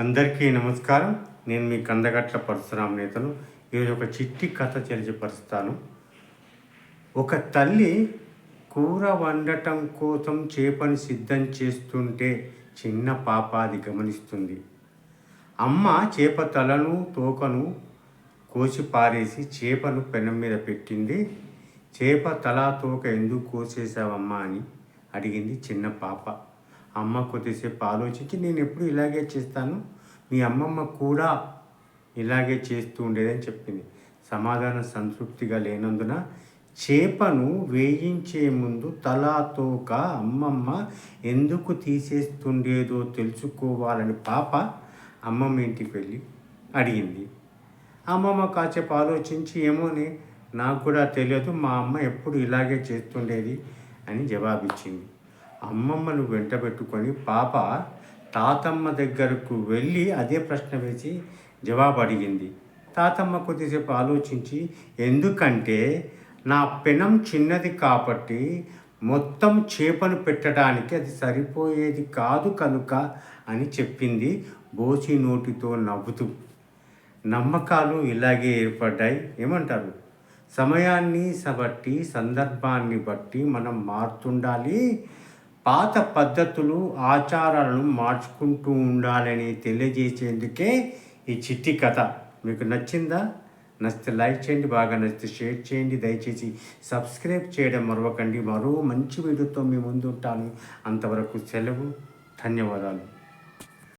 అందరికీ నమస్కారం. నేను మీ కందగట్ల పరశురామ నేతను. ఈరోజు ఒక చిట్టి కథ తెలియపరుస్తాను ఒక తల్లి కూర వండటం కోసం చేపను సిద్ధం చేస్తుంటే చిన్న పాప అది గమనిస్తుంది. అమ్మ చేప తలను తోకను కోసి పారేసి చేపను పెనం మీద పెట్టింది. చేప తల తోక ఎందుకు కోసేసావమ్మా అని అడిగింది చిన్న పాప. అమ్మ కొద్దిసేపు ఆలోచించి నేను ఎప్పుడు ఇలాగే చేస్తాను? మీ అమ్మమ్మ కూడా ఇలాగే చేస్తూ ఉండేదని చెప్పింది. సమాధానం సంతృప్తిగా లేనందున చేపను వేయించే ముందు తలా తోక అమ్మమ్మ ఎందుకు తీసేస్తుండేదో తెలుసుకోవాలని పాప అమ్మమ్మ ఇంటికి వెళ్ళి అడిగింది. అమ్మమ్మ కాసేపు ఆలోచించి ఏమోని నాకు కూడా తెలియదు మా అమ్మ ఎప్పుడు ఇలాగే చేస్తుండేది అని జవాబిచ్చింది. అమ్మమ్మను వెంటబెట్టుకొని పాప తాతమ్మ దగ్గరకు వెళ్ళి అదే ప్రశ్న వేసి జవాబు అడిగింది. తాతమ్మ కొద్దిసేపు ఆలోచించి ఎందుకంటే నా పెనం చిన్నది కాబట్టి మొత్తం చేపను పెట్టడానికి అది సరిపోయేది కాదు కనుక అని చెప్పింది బోసి నోటితో నవ్వుతూ. నమ్మకాలు ఇలాగే ఏర్పడ్డాయి. ఏమంటారు? సమయాన్ని బట్టి సందర్భాన్ని బట్టి మనం మారుతుండాలి. పాత పద్ధతులు ఆచారాలను మార్చుకుంటూ ఉండాలని తెలియజేసేందుకే ఈ చిట్టి కథ. మీకు నచ్చిందా? నచ్చితే లైక్ చేయండి బాగా నచ్చితే షేర్ చేయండి. దయచేసి సబ్స్క్రైబ్ చేయడం మరవకండి. మరో మంచి వీడియోతో మీ ముందు ఉంటాను అంతవరకు సెలవు. ధన్యవాదాలు.